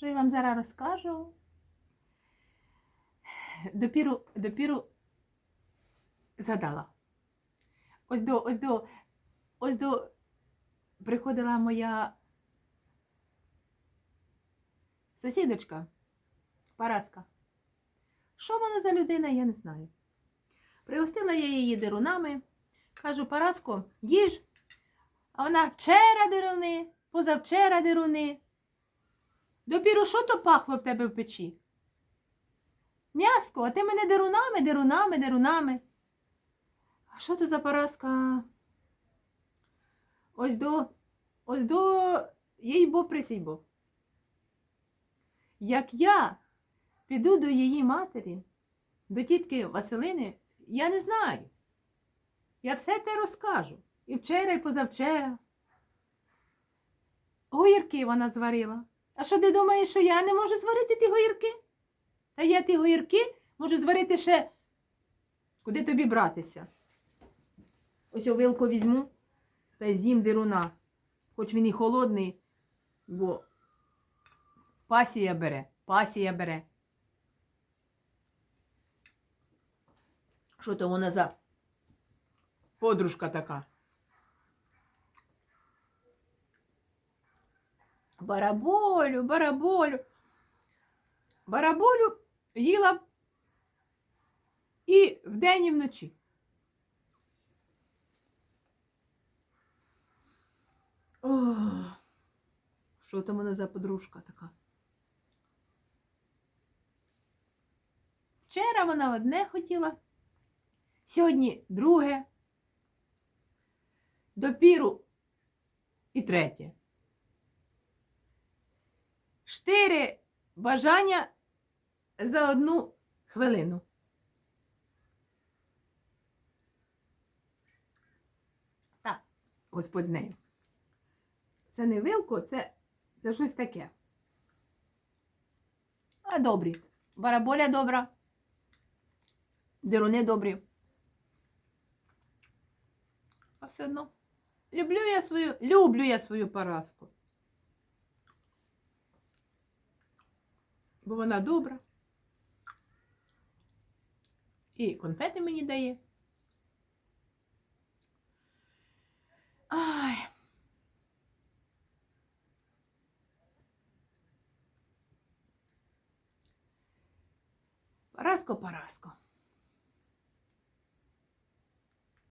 що я вам зараз розкажу. Допіру, допіру згадала. Ось до, ось до, ось до приходила моя сусідочка, Параска. Що вона за людина, я не знаю. Пригостила я її дерунами. Кажу, Параско, їж. А вона вчора деруни, позавчора деруни. Допіру, що то пахло в тебе в печі? М'яско, а ти мене дерунами, дерунами, дерунами. А що то за Параска? Ось до, ось до їй бо присібо. Як я піду до її матері, до тітки Василини, я не знаю. Я все те розкажу. І вчора, і позавчора. Гоїрки вона зварила. А що ти думаєш, що я не можу зварити ті гоїрки? Та я ті гоїрки можу зварити ще. Куди тобі братися? Ось я вилку візьму та й з'їм деруна. Хоч він і холодний, бо пасія бере, пасія бере. Що то вона за подружка така? Бараболю, бараболю. Бараболю їла і вдень, і вночі. Ох, що там вона за подружка така? Вчора вона одне хотіла, сьогодні друге, допіру і третє. Чотири бажання за одну хвилину. Так, Господь з нею. Це не вилко, це, це щось таке. А добрі. Бараболя добра. Деруни добрі. А все одно. Люблю я свою, люблю я свою Параску. Бо вона добра. І конфети мені дає. Ай. Параско, Параско.